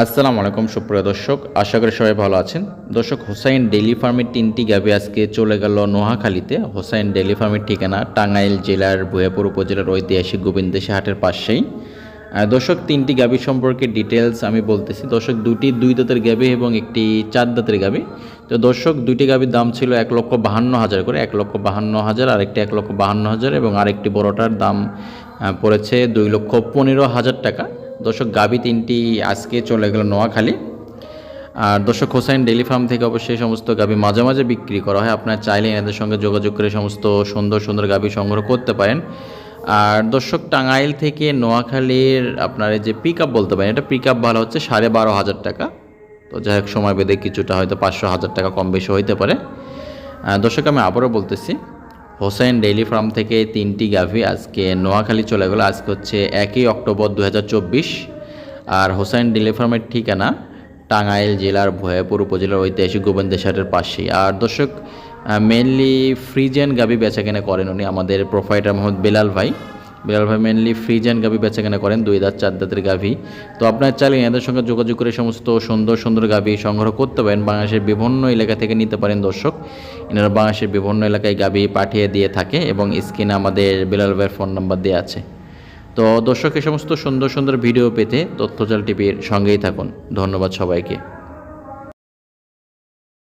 আসসালামু আলাইকুম, সুপ্রিয় দর্শক। আশা করি সবাই ভালো আছেন। দর্শক, হোসাইন ডেইলি ফার্মের তিনটি গাবি আজকে চলে গেল নোহাখালীতে। হোসাইন ডেইলি ফার্মের ঠিকানা, টাঙ্গাইল জেলার ভুয়াপুর উপজেলার ঐতিহাসিক গোবিন্দেশী হাটের পাশেই। দর্শক, তিনটি গাবি সম্পর্কে ডিটেলস আমি বলতেছি। দর্শক, দুটি দুই দাঁতের গাবি এবং একটি চার দাঁতের গাবি তো দর্শক, দুইটি গাবির দাম ছিল এক লক্ষ বাহান্ন হাজার করে, এক লক্ষ বাহান্ন হাজার, আরেকটি এক লক্ষ বাহান্ন হাজার এবং আরেকটি বড়টার দাম পড়েছে দুই লক্ষ পনেরো হাজার টাকা। দর্শক গাবি তিনটি আজকে চলে গেল নোয়াখালী। আর দর্শক হোসাইন ডেলি ফার্ম থেকে অবশ্যই সমস্ত গাবি মাঝে মাঝে বিক্রি করা হয়। আপনার চাইলে এনাদের সঙ্গে যোগাযোগ করে সমস্ত সুন্দর সুন্দর গাবি সংগ্রহ করতে পারেন। আর দর্শক টাঙ্গাইল থেকে নোয়াখালীর আপনার যে পিক আপ বলতে পারেন, এটা পিক আপ ভালো হচ্ছে সাড়ে বারো হাজার টাকা। তো যাই হোক, সময় বেঁধে কিছুটা হয়তো পাঁচশো হাজার টাকা কম বেশি হইতে পারে। দর্শক, আমি আবারও বলতেছি হোসেন ডেইলি ফার্ম থেকে তিনটি গাভি আজকে নোয়াখালী চলে গেল। আজকে হচ্ছে একই অক্টোবর দু হাজার চব্বিশ। আর হোসেন ডেইলি ফার্মের ঠিকানা টাঙ্গাইল জেলার ভয়াপুর উপজেলার ঐতিহাসিক গোবিন্দেশ্বরের পাশেই। আর দর্শক মেনলি ফ্রিজেন গাবি বেচাকেনা করেন উনি আমাদের প্রোফাইটার মোহাম্মদ বেলাল ভাই। বেলাল ভাই মেনলি ফ্রিজেন গাভি বেচাকেনা করেন, দুই দাঁত, চার দাঁতের গাভি। তো আপনার চাইলে এদের সঙ্গে যোগাযোগ করে সমস্ত সুন্দর সুন্দর গাভি সংগ্রহ করতে পারেন। বাংলাদেশের বিভিন্ন এলাকা থেকে নিতে পারেন দর্শক। এনারা বাংলাদেশের বিভিন্ন এলাকায় গাভি পাঠিয়ে দিয়ে থাকে এবং স্ক্রিনে আমাদের বেলাল ভাইয়ের ফোন নাম্বার দেওয়া আছে। তো দর্শক এই সমস্ত সুন্দর সুন্দর ভিডিও পেতে তথ্যজাল টিভির সঙ্গেই থাকুন। ধন্যবাদ সবাইকে।